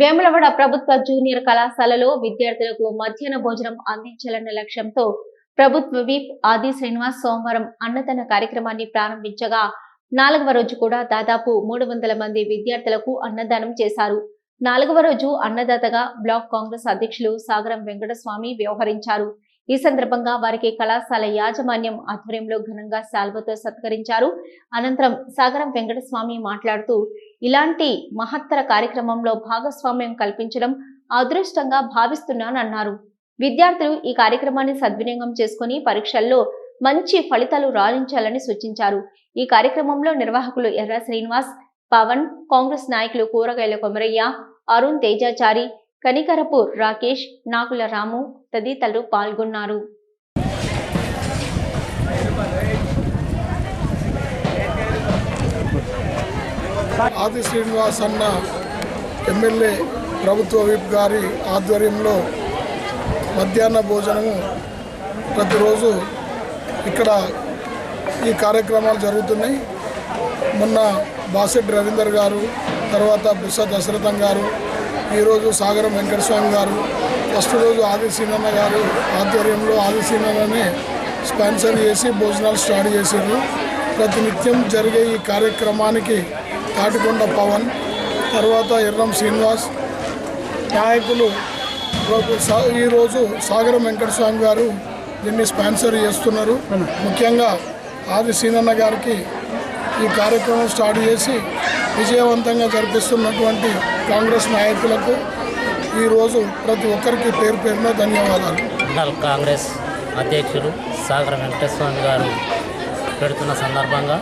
వేములవాడ ప్రభుత్వ జూనియర్ కళాశాలలో విద్యార్థులకు మధ్యాహ్న భోజనం అందించాలన్న లక్ష్యంతో ప్రభుత్వ వీప్ ఆది శ్రీనివాస్ సోమవారం అన్నదాన కార్యక్రమాన్ని ప్రారంభించగా నాలుగవ రోజు కూడా దాదాపు మూడు వందల మంది విద్యార్థులకు అన్నదానం చేశారు. నాలుగవ రోజు అన్నదాతగా బ్లాక్ కాంగ్రెస్ అధ్యక్షులు సాగరం వెంకటస్వామి వ్యవహరించారు. ఈ సందర్భంగా వారికి కళాశాల యాజమాన్యం ఆధ్వర్యంలో ఘనంగా శాల్వతో సత్కరించారు. అనంతరం సాగరం వెంకటస్వామి మాట్లాడుతూ ఇలాంటి మహత్తర కార్యక్రమంలో భాగస్వామ్యం కల్పించడం అదృష్టంగా భావిస్తున్నానన్నారు విద్యార్థులు ఈ కార్యక్రమాన్ని సద్వినియోగం చేసుకుని పరీక్షల్లో మంచి ఫలితాలు రాణించాలని సూచించారు. ఈ కార్యక్రమంలో నిర్వాహకులు ఎర్ర శ్రీనివాస్ పవన్ కాంగ్రెస్ నాయకులు కూరగాయల కొమరయ్య అరుణ్ తేజాచారి కనికరపు రాకేష్ నాకుల రాము తదితరులు పాల్గొన్నారు. ఆది శ్రీనివాస్ అన్న ఎమ్మెల్యే ప్రభుత్వ విప్ గారి ఆధ్వర్యంలో మధ్యాహ్న భోజనము ప్రతిరోజు ఇక్కడ ఈ కార్యక్రమాలు జరుగుతున్నాయి. మొన్న బాసెట్ రవీందర్ గారు తర్వాత బుస్స దశరథం గారు ఈరోజు సాగరం వెంకటస్వామి గారు ఫస్ట్ రోజు ఆది సీనన్న గారు ఆధ్వర్యంలో ఆది సీనన్ననే స్పాన్సర్ చేసి భోజనాలు స్టార్ట్ చేశారు ప్రతినిత్యం జరిగే ఈ కార్యక్రమానికి తాటికొండ పవన్ తర్వాత ఎర్రం శ్రీనివాస్ నాయకులు ఈరోజు సాగరం వెంకటస్వామి గారు దీన్ని స్పాన్సర్ చేస్తున్నారు. ముఖ్యంగా ఆది సీనన్న గారికి ఈ కార్యక్రమం స్టార్ట్ చేసి విజయవంతంగా జరిపిస్తున్నటువంటి కాంగ్రెస్ నాయకులకు ఈరోజు ప్రతి ఒక్కరికి పేరు పేరున ధన్యవాదాలు. కాంగ్రెస్ అధ్యక్షులు సాగర వెంకటస్వామి గారు పెడుతున్న సందర్భంగా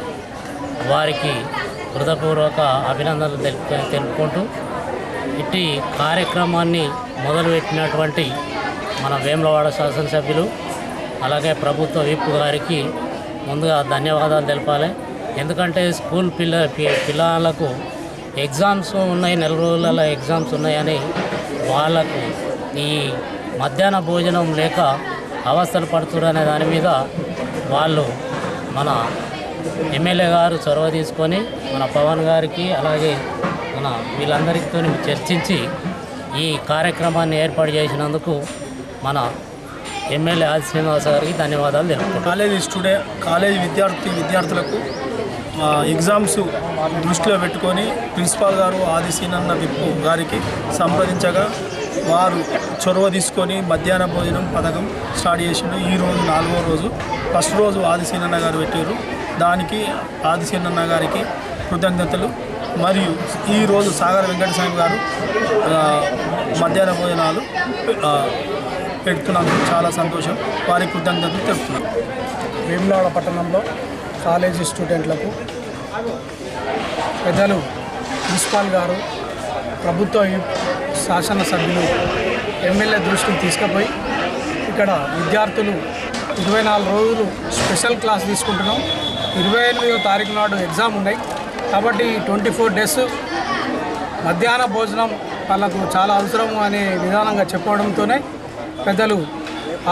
వారికి హృదయపూర్వక అభినందనలు తెలుపు తెలుపుకుంటూ ఇట్టి కార్యక్రమాన్ని మొదలుపెట్టినటువంటి మన వేములవాడ శాసనసభ్యులు అలాగే ప్రభుత్వ విప్ గారికి ముందుగా ధన్యవాదాలు తెలపాలి. ఎందుకంటే స్కూల్ పిల్ల పిల్లలకు ఎగ్జామ్స్ ఉన్నాయి నెల రోజులలో ఎగ్జామ్స్ ఉన్నాయని వాళ్ళకు ఈ మధ్యాహ్న భోజనం లేక అవస్థలు పడుతున్నారు దాని మీద వాళ్ళు మన ఎమ్మెల్యే గారు చొరవ తీసుకొని మన పవన్ గారికి అలాగే మన వీళ్ళందరితో చర్చించి ఈ కార్యక్రమాన్ని ఏర్పాటు చేసినందుకు మన ఎమ్మెల్యే ఆది శ్రీనివాస గారికి ధన్యవాదాలు తెలుపుకుంటున్నాను కాలేజీ స్టూడెంట్ కాలేజీ విద్యార్థి విద్యార్థులకు ఎగ్జామ్స్ దృష్టిలో పెట్టుకొని ప్రిన్సిపాల్ గారు ఆది సీనన్న విప్పు గారికి సంప్రదించగా వారు చొరవ తీసుకొని మధ్యాహ్న భోజనం పథకం స్టార్ట్ చేసిండు. ఈ రోజు నాలుగో రోజు. ఫస్ట్ రోజు ఆదిశీనన్న గారు పెట్టారు దానికి ఆదిశీనన్న గారికి కృతజ్ఞతలు. మరియు ఈ రోజు సాగర వెంకటస్వామి గారు మధ్యాహ్న భోజనాలు పెడుతున్నాను పెడుతున్నందుకు చాలా సంతోషం. వారికి కృతజ్ఞతలు తెలుపుతున్నాను వేములవాడ పట్టణంలో కాలేజీ స్టూడెంట్లకు పెద్దలు ప్రిన్సిపాల్ గారు ప్రభుత్వ శాసనసభ్యులు ఎమ్మెల్యే దృష్టికి తీసుకుపోయి ఇక్కడ విద్యార్థులు ఇరవై నాలుగు రోజులు స్పెషల్ క్లాస్ తీసుకుంటున్నాం. ఇరవై ఎనిమిదో తారీఖు నాడు ఎగ్జామ్ ఉన్నాయి. కాబట్టి ట్వంటీ ఫోర్ డేస్ మధ్యాహ్న భోజనం వాళ్ళకు చాలా అవసరం అనే విధానంగా చెప్పడంతోనే పెద్దలు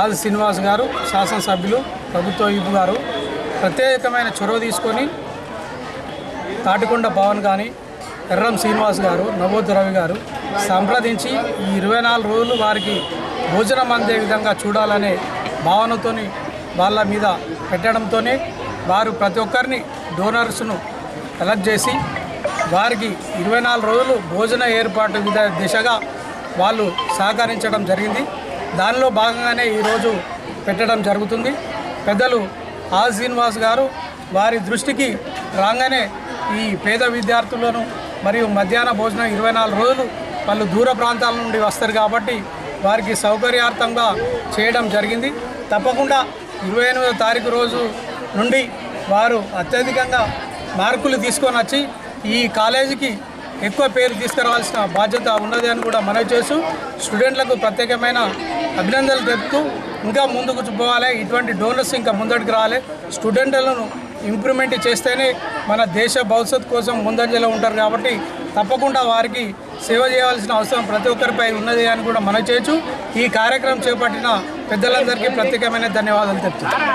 ఆది శ్రీనివాస్ గారు శాసనసభ్యులు ప్రభుత్వ విప్ గారు ప్రత్యేకమైన చొరవ తీసుకొని తాటికొండ పవన్ కానీ ఎర్రం శ్రీనివాస్ గారు నవోద్ రవి గారు సంప్రదించి ఈ ఇరవై నాలుగు రోజులు వారికి భోజనం అందే విధంగా చూడాలనే భావనతోని వాళ్ళ మీద పెట్టడంతోనే వారు ప్రతి ఒక్కరిని డోనర్స్ను కలెక్ట్ చేసి వారికి ఇరవై నాలుగు రోజులు భోజన ఏర్పాటు దిశగా వాళ్ళు సహకరించడం జరిగింది. దానిలో భాగంగానే ఈరోజు పెట్టడం జరుగుతుంది. పెద్దలు ఆ శ్రీనివాస్ గారు వారి దృష్టికి రాగానే ఈ పేద విద్యార్థులను మరియు మధ్యాహ్న భోజనం ఇరవై నాలుగు రోజులు వాళ్ళు దూర ప్రాంతాల నుండి వస్తారు కాబట్టి వారికి సౌకర్యార్థంగా చేయడం జరిగింది. తప్పకుండా ఇరవై ఎనిమిదో తారీఖు రోజు నుండి వారు అత్యధికంగా మార్కులు తీసుకొని వచ్చి ఈ కాలేజీకి ఎక్కువ పేరు తీసుకురావాల్సిన బాధ్యత ఉన్నది అని కూడా మనవి చేస్తూ స్టూడెంట్లకు ప్రత్యేకమైన అభినందనలు తెలుపుతూ ఇంకా ముందుకు పోవాలి. ఇటువంటి డోనర్స్ ఇంకా ముందడికి రావాలి స్టూడెంట్లను ఇంప్రూవ్మెంట్ చేస్తేనే మన దేశ భవిష్యత్తు కోసం ముందంజలో ఉంటారు కాబట్టి తప్పకుండా వారికి సేవ చేయవలసిన అవసరం ప్రతి ఒక్కరిపై ఉన్నది అని కూడా మనం చేయొచ్చు. ఈ కార్యక్రమం చేపట్టిన పెద్దలందరికీ ప్రత్యేకమైన ధన్యవాదాలు తెలుపుతున్నాను